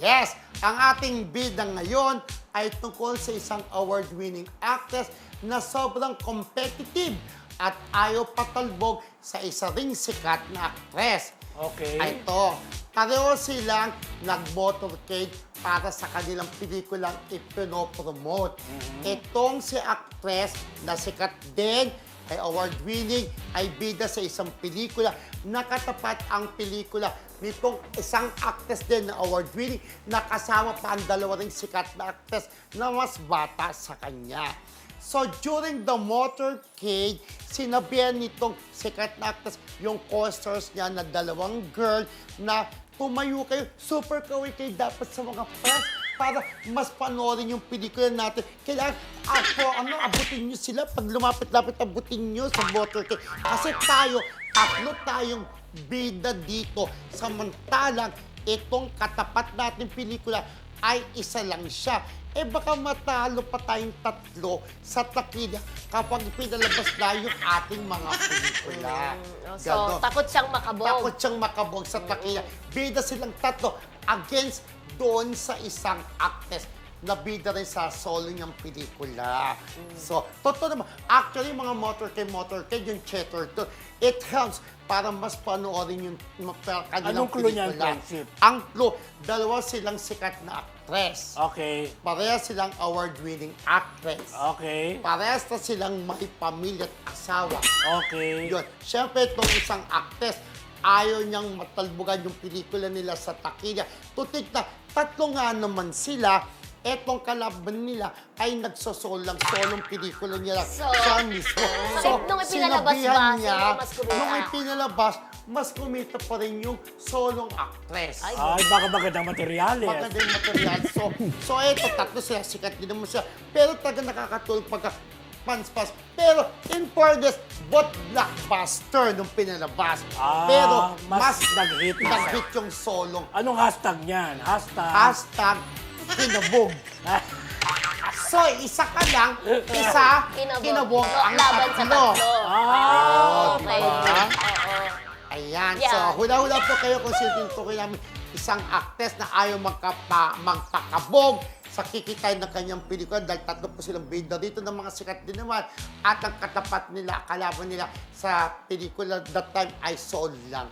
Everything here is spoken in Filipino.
Yes, ang ating bida ngayon ay tungkol sa isang award-winning actress na sobrang competitive at ayaw patalbog sa isa ring sikat na actress. Okay. Ay ito, pareho silang nag-motorcade para sa kanilang pelikulang ipinopromote. Itong si actress na sikat din, ay award-winning, ay bida sa isang pelikula. Nakatapat ang pelikula nitong isang actress din na award-winning, nakasama pa ang dalawa ring sikat na actress na mas bata sa kanya. So during the motorcade, sinabihan nitong sikat na actress yung co-stars niya na dalawang girl na tumayo kayo, super kaway kayo dapat sa mga press para mas panoorin yung pelikula natin. Kailangan ako, ano, abutin nyo sila. Pag lumapit-lapit, abutin nyo sa motorcade. Kasi tayo, tatlo tayong bida dito. Samantalang, itong katapat natin pelikula ay isa lang siya. Eh baka matalo pa tayong tatlo sa takida kapag pinalabas na yung ating mga pelikula. Mm, So, Ganon. takot siyang makabog. Takot siyang makabog sa takida. Bida silang tatlo against doon sa isang actress na bida rin sa solo niyang pelikula. So, totoo naman. Actually, mga motorcade, motorcade, yung chatter to, it helps para mas panoorin yung mga kanilang Anong clue niyan, pelikula. friendship? Ang clue, dalawa silang sikat na actress. Okay. Parehas silang award-winning actress. Okay. Parehas na silang may pamilya at asawa. Okay. Yun. Siyempre, itong isang actress, ayaw niyang matalbugan yung pelikula nila sa takilya. Tutik na, tatlo nga naman sila, etong kalaban nila ay nagsosol lang, solong pelikula niya lang. So, siya mismo. so, nung ipinalabas sinabihan ba, sino mas kumita? Nung ipinalabas, mas kumita pa rin yung solong actress. Ay, Ay, baka magandang materyales. Maganda yung material. So, so eto, tatlo sila, sikat din naman siya. Pero talaga nakakatulog pagka pans-pas. Pero, in fairness, both blockbuster nung pinalabas. Ah, Pero, mas mas, nag-hit na nag-hit yung solong. Anong hashtag niyan? Hashtag? Hashtag, kinabog. So, isa ka lang, isa, Kinabog. kinabog ang Laban sa tatlo. tatlo. Ah, okay. diba? Oo. Ayan. Yan. So, hula-hula po kayo kung sino tinutukoy namin isang actress na ayaw magkapa, magpakabog sa kikitay ng kanyang pelikula dahil tatlo po silang bida dito ng mga sikat din naman at ang katapat nila, kalaban nila sa pelikula that time ay soul lang.